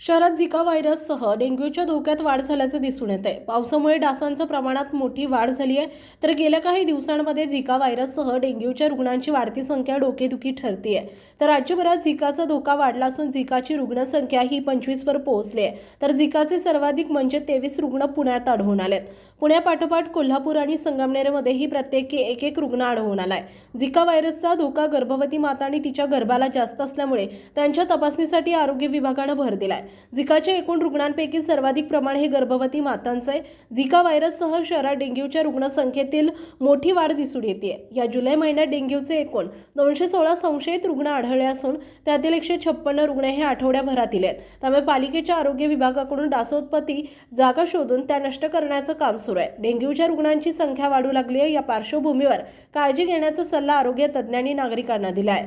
शहरात झिका व्हायरससह डेंग्यूच्या धोक्यात वाढ झाल्याचं दिसून येत. आहे पावसामुळे डासांचं प्रमाणात मोठी वाढ झाली आहे. तर गेल्या काही दिवसांमध्ये झिका व्हायरससह डेंग्यूच्या रुग्णांची वाढती संख्या डोकेदुखी ठरतीये. तर राज्यभरात झिकाचा धोका वाढला असून झिकाची रुग्णसंख्या ही पंचवीसवर पोहोचली आहे. तर झिकाचे सर्वाधिक म्हणजे तेवीस रुग्ण पुण्यात आढळून आलेत. पुण्यापाठोपाठ कोल्हापूर आणि संगमनेरमध्येही प्रत्येकी एक एक रुग्ण आढळून आलाय. झिका व्हायरसचा धोका गर्भवती माता आणि तिच्या गर्भाला जास्त असल्यामुळे त्यांच्या तपासणीसाठी आरोग्य विभागानं भर दिलाय. झिकाच्या एकूण रुग्णांपैकी सर्वाधिक प्रमाण हे गर्भवती मातांचं आहे. झिका व्हायरससह शहरात डेंग्यूच्या रुग्णसंख्येतील मोठी वाढ दिसून येते. या जुलै महिन्यात डेंग्यूचे एकूण दोनशे सोळा संशयित रुग्ण आढळले असून त्यातील एकशे छप्पन्न रुग्ण हे आठवड्याभरातील आहेत त्यामुळे पालिकेच्या आरोग्य विभागाकडून डासोत्पत्ती जागा शोधून त्या नष्ट करण्याचं काम सुरू आहे. डेंग्यूच्या रुग्णांची संख्या वाढू लागली आहे. या पार्श्वभूमीवर काळजी घेण्याचा सल्ला आरोग्य तज्ज्ञांनी नागरिकांना दिला आहे